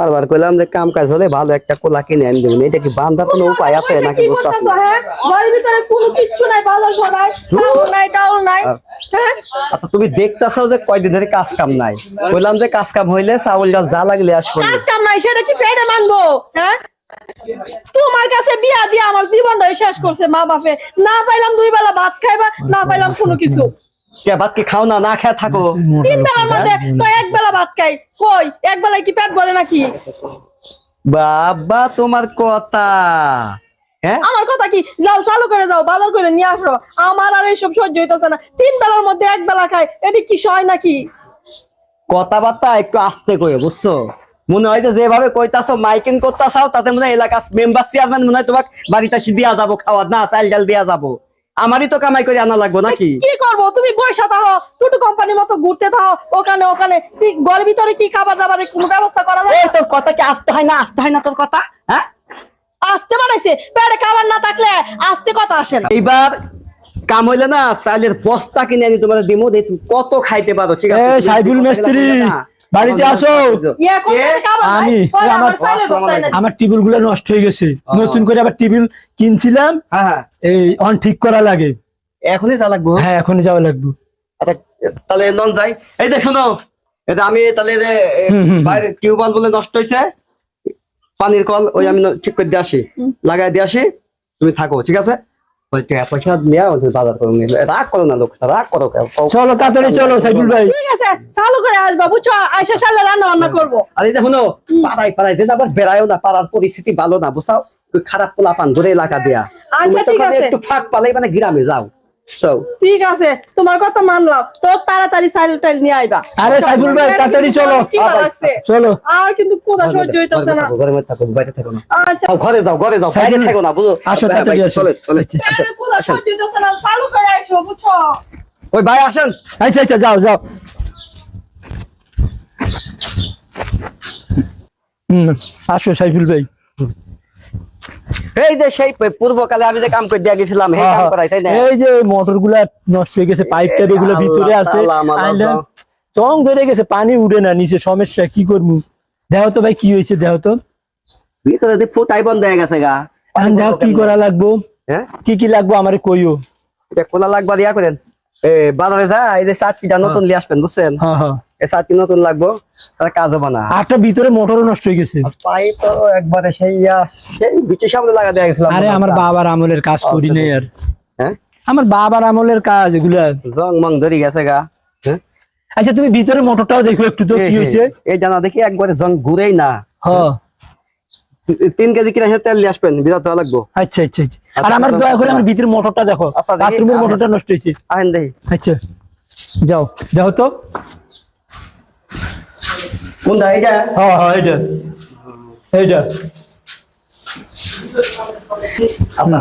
বারবার কইলাম যে কাম কাজ হলে ভালো একটা কোলা কিনে আনি দেবেন। এটা কি বান্ধার কোনো উপায় আছে নাকি বুঝতেছি বলতেছো হ্যাঁ? ঘরের ভিতরে কোনো কিচ্ছু নাই বাজার সদাই। চাউল নাই ডাউল নাই হ্যাঁ? আচ্ছা তুমি দেখতেছো যে কয়দিন ধরে কাজ কাম নাই? কইলাম যে কাজ কাম হইলে চাউল ডাল যা লাগলে আসব কাজ কাম নাই সেটা কি পেটে মানবো হ্যাঁ? তোমার কাছে বিয়া দিয়ে আমার জীবনটাই শেষ করছে মা বাপে। না পাইলাম দুই বেলা ভাত খাইবা না পাইলাম কোনো কিছু। কে ভাত কি খাও না না খেয়ে থাকো? তিন বেলার মধ্যে তো এক বেলা ভাত খাই? কই? এক বেলায় কি পেট ভরে নাকি? বাবা তোমার কথা। হ্যাঁ? আমার কথা কি? যাও চালু করে যাও বাজার করে নিয়ে আসো। আমার আর এইসব সহ্য হইতেছে না। তিন বেলার মধ্যে এক বেলা খাই। এটি কি সয় নাকি? কথাবার্তা একটু আস্তে কয়ে বুঝছ? মনে হয় যে যেভাবে কইতাছো মাইকিং করতাছাও তাতে মনে হয় এলাকা মেম্বার চেয়ারম্যান মনে হয় তোমাকে বাড়িতে দিয়া যাব খাওয়া না চাল ডাল দিয়া যাব। আমারই তো কামাই করে আনা লাগবো নাকি? কি করব? তুমি বৈশা থাকো টুটু কোম্পানির মতো ঘুরতে থাকো ওখানে ওখানে। তুই ঘরের ভিতরে কি খাবার দাবারের কোনো ব্যবস্থা করা যায়? এই তোর কথা কি আসতে হয় না আসতে হয় না তোর কথা? হ্যাঁ? আসতে বানাইছে। পেটে খাবার না থাকলে আসতে কথা আসে না। এইবার কাম হইলে না চালের বস্তা কিনে আনি তোমার দিমো দেই তুমি কত খাইতে পারো ঠিক আছে? কথা মিস্ত্রি, বাড়িতে আসো। আমি, আমার টিবিলগুলো নষ্ট হয়ে গেছে। নতুন করে আবার টিবিল কিনছিলাম। হ্যাঁ হ্যাঁ। এই অন ঠিক করা লাগে। এখনই যা লাগবো? হ্যাঁ এখনই যাওয়া লাগবে। আচ্ছা তাহলে নন যাই। এই যে শোনো এটা আমি তাহলে যে। বাইরে টিউবওয়েল বলে নষ্ট হয়েছে পানির কল ওই আমি ঠিক করে দিয়ে আসি। লাগাই দিয়ে আসি তুমি থাকো ঠিক আছে? টাকা পয়সা নিয়ে ওই বাজার করে নিয়ে রাগ করো না লোক রাগ করো চলো তাড়াতাড়ি চলো সাইদুল ভাই। ঠিক আছে চালু করে আসবা বুঝছ আইসা সালে রান্না বান্না করব। আর শোনো পাড়ায় পাড়ায় যে আবার বেড়ায়ও না পাড়ার পরিস্থিতি ভালো না বুঝাও খারাপ পোলাপান ধরে এলাকা দেয়া। আচ্ছা, ঠিক আছে। একটু ফাঁক পালে মানে গ্রামে যাও। ঠিক আছে তোমার কথা মানলাম। তো তাড়াতাড়ি সাইল টাইল নিয়ে আইবা। আরে সাইদুল ভাই তাড়াতাড়ি চলো। চলো। আর কিন্তু কোথা সহ্য হইতেছে না। ঘরের মধ্যে থাকো বাইরে থাকো না। আচ্ছা। ঘরে যাও ঘরে যাও বাইরে থাকো না বুঝো? আসো, তাড়াতাড়ি আসো। চলে চলে আসো, আরে সহ্য হইতেছে না। চালু করে আইসো বুঝছ? ওই ভাই আসেন। আচ্ছা আচ্ছা যাও যাও। হুম আসো সাইফুল ভাই। এই যে সেই পূর্বকালে আমি যে কাম করে দিয়ে গেছিলাম সেই কাম করাই তাই না? এই যে মোটরগুলা নষ্ট হয়ে গেছে পাইপ টাইপ এগুলো ভিতরে আছে। চং ধরে গেছে পানি উঠে না নিচে সমস্যা কি করব? দেখো তো ভাই কি হয়েছে দেখো তো? ভিতরে ফুটাই বন্ধ হয়ে গেছে গা। কি করা লাগবো? হ্যাঁ? কি কি লাগবো আমারে কইও? এটা খোলা লাগবা দিয়া করেন। এ বাজারে যা এই যে চাটকিটা নতুন নিয়ে আসবেন বুঝছেন? হ্যাঁ হ্যাঁ। চাটকি নতুন লাগবো? তার কাজ হবে না আটটা ভিতরে মোটরও নষ্ট হয়ে গেছে। পাইপ তো একবারে সেই সেই বিচের সামনে লাগা দেয়া গেছিলাম। আরে আমার বাবার আমলের কাজ করি নাই আর। হ্যাঁ? আমার বাবার আমলের কাজ এগুলা জং মং ধরে গেছে গা। হ্যাঁ? আচ্ছা তুমি ভিতরে মোটরটাও দেখো একটু তো কি হয়েছে? এই, জানা দেখি একবারে জং ঘুরেই না। হ্যাঁ? তিন কেজি কিনা তেল নিয়ে আসবেন বিরাট দেওয়া লাগবো। আচ্ছা আচ্ছা আচ্ছা। আর আমার দয়া করে আমার ভিতরে মোটরটা দেখো। আচ্ছা, বাথরুমের মোটরটা নষ্ট হয়েছে। আহেন দেখি। আচ্ছা যাও। দেখো তো। কোনটা এই হ্যাঁ হ্যাঁ এটা এইটা আচ্ছা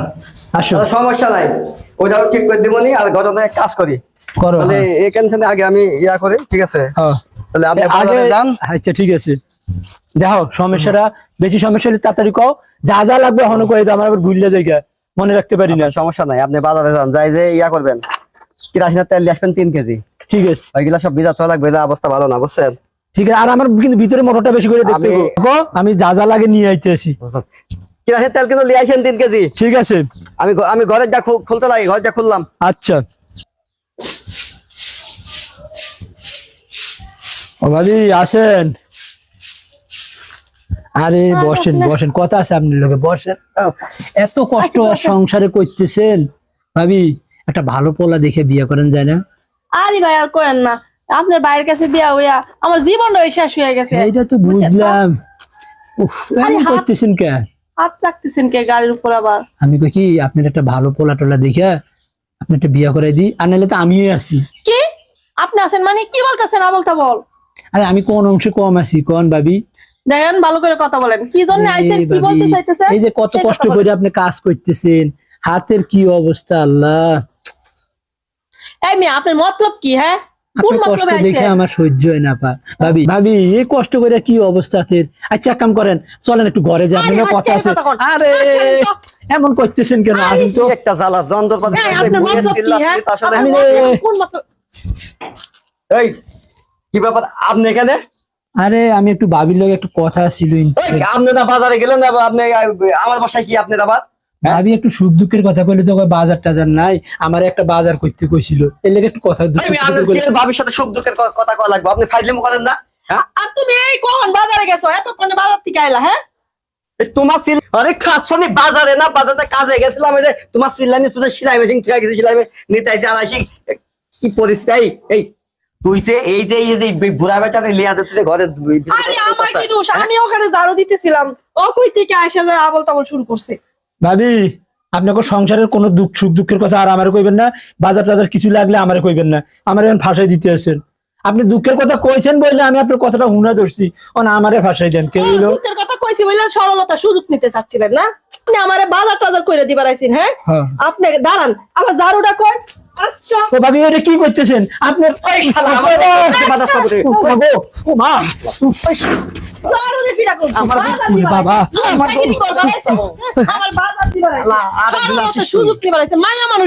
আসো। আচ্ছা, সমস্যা নাই। ওইটাও ঠিক করে দিবনি আর ঘটনা কাজ করি। করো তাহলে হ্যাঁ। এখান থেকে আগে আমি ইয়া করি ঠিক আছে? হ্যাঁ। তাহলে আপনি আগে যান। আচ্ছা ঠিক আছে। দেখো সমস্যাটা বেশি সমস্যা হলে তাড়াতাড়ি কও। যা যা লাগবে হন করে দাও আমার আবার জায়গা মনে রাখতে পারি না। সমস্যা নাই আপনি বাজারে যান যাই যে ইয়া করবেন। কিরাসিনের তেল আসবেন তিন কেজি। ঠিক আছে। ওইগুলা সব তো লাগবে অবস্থা ভালো না বুঝছেন? ঠিক আছে আর আমার কিন্তু ভিতরে মোটরটা বেশি করে দেখতে আমি- দেখো, আমি যা যা লাগে নিয়ে আইতে আসি। তেল কিন্তু নিয়ে আসেন তিন কেজি। ঠিক আছে। আমি আমি ঘরের যা খুলতে লাগি ঘর যা খুললাম। আচ্ছা। ও ভাবি আসেন। আরে বসেন বসেন। কথা আছে আপনার লোকে বসেন। এত কষ্ট আর সংসারে করতেছেন ভাবি একটা ভালো পোলা দেখে বিয়ে করেন যায় না? আরে ভাই আর করেন না। আপনার বাইরের কাছে বিয়া হইয়া আমার জীবনটা শেষ হয়ে গেছে। এইটা তো বুঝলাম। উফ এমন করতেছেন কে? হাত রাখতেছেন কে গাড়ির উপর আবার? আমি কই কি আপনার একটা ভালো পোলা টোলা দেখে আপনি একটা বিয়ে করে দিই আর নাহলে তো আছি। কি? আপনি আছেন মানে কি বলতেছেন আবলতা বল আরে আমি কোন অংশে কম আছি কোন ভাবি? দেখেন ভালো করে কথা বলেন। কি জন্য আইছেন কি বলতে চাইতেছেন? এই যে কত কষ্ট করে আপনি কাজ করতেছেন হাতের কি অবস্থা আল্লাহ। এই মেয়ে আপনার মতলব কি হ্যাঁ? কোন মতলবে দেখে আমার সহ্য হয় না পা। ভাবি ভাবি এই কষ্ট করে কি অবস্থা হাতের আচ্ছা কাম করেন চলেন একটু ঘরে হাত কথা আছে। আরে তো। এমন করতেছেন কেন? আসুন তো। একটা জ্বালা হ্যাঁ? আসলে আমি- কোন মতলব? এই কি ব্যাপার? আপনি এখানে? আরে আমি একটু ভাবির লোক একটু কথা ছিল ওই, আপনারা বাজারে গেলেন না আপনি আমার বাসায় কি আপনি আবার? ভাবি একটু সুখ দুঃখের কথা কইলে তো বাজার টাজার নাই আমার একটা বাজার করতে কইছিল। এর লেগে একটু কথা দুঃখ আমি ভাবির সাথে সুখ দুঃখের কথা কওয়া লাগবে? আপনি ফাইজলামি করেন না হ্যাঁ? আর তুমি এই কখন বাজারে গেছো? এতক্ষণে বাজার থেকে আইলা হ্যাঁ? তোমার সিল আরে খাচ্ছনি বাজারে না? বাজারে কাজে গেছিলাম এই যে তোমার সিল্লানি শুধু সেলাই মেশিন ঠিক গেছে সেলাই নিতে আইসি আর আসি কি পরিস্থিতি? এই, তুই যে এই যে এই যে বুড়া বেটারে লিয়া ঘরে আরে আমার কি দোষ? আমি ওখানে ঝাড়ু দিতেছিলাম। ও কই থেকে আসে যায় আবল তাবল শুরু করছে? ভাবি আপনাকে সংসারের কোনো দুঃখ সুখ দুঃখের কথা আর আমারে কইবেন না বাজার টাজার কিছু লাগলে আমারে কইবেন না আমার এখন ফাঁসাই দিতে আসছেন আপনি দুঃখের কথা কইছেন বললে আমি আপনার কথাটা হুনা ধরছি ও না আমারে ফাঁসাই দেন কেউ হইল দুঃখের কথা কইছি বলে সরলতা সুযোগ নিতে চাচ্ছিলেন না আপনি আমারে বাজার টাজার কইরা দিবার আইছেন হ্যাঁ হ্যাঁ। আপনি দাঁড়ান আমার ঝাড়ুটা কই ও ভাবি এটা কি করতেছেন আপনার দিয়ে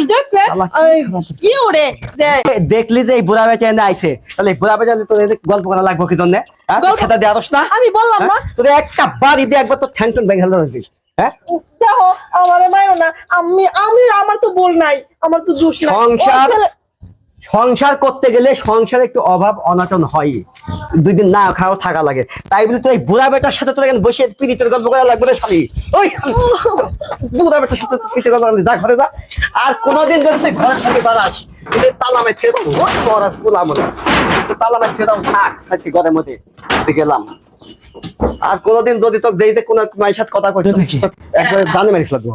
দেখলে কি ওরে দেখলি যে এই বুড়া বেটা এনে আইছে। তাহলে এই বুড়া বেটা তোর গল্প করা লাগবে কি জন্য? খেতে দেওয়া দোষ না? আমি বললাম না। হ্যাঁ? তোর একটা বাড়ি দিয়ে একবার তোর ঠ্যাংটন ভেঙে ফেলতে দিস। হ্যাঁ? দেখো আমারে মারো না। আমি আমি আমার তো বল নাই। আমার তো দোষ সংসার- সংসার করতে গেলে সংসারে একটু অভাব অনাটন হয়। দুই দিন না খাওয়া থাকা লাগে। তাই বলে তোর এই বুড়া বেটার সাথে তোর এখানে বসে পিড়িতের গল্প করা লাগবে রে শালি ওই বুড়া বেটার সাথে পিড়িতের গল্প করা যা ঘরে যা। আর কোনোদিন যদি তুই ঘরে থেকে বাড়াস তুই তালা মেখে দাও। তোর আর গোলাম হলো তুই তালা মেখে দাও। থাক আছি ঘরের মধ্যে। তুই গেলাম। আর কোনোদিন যদি তোকে দেই যে কোনো মায়ের সাথে কথা কইছিস একবার দানে মেরে ফেলব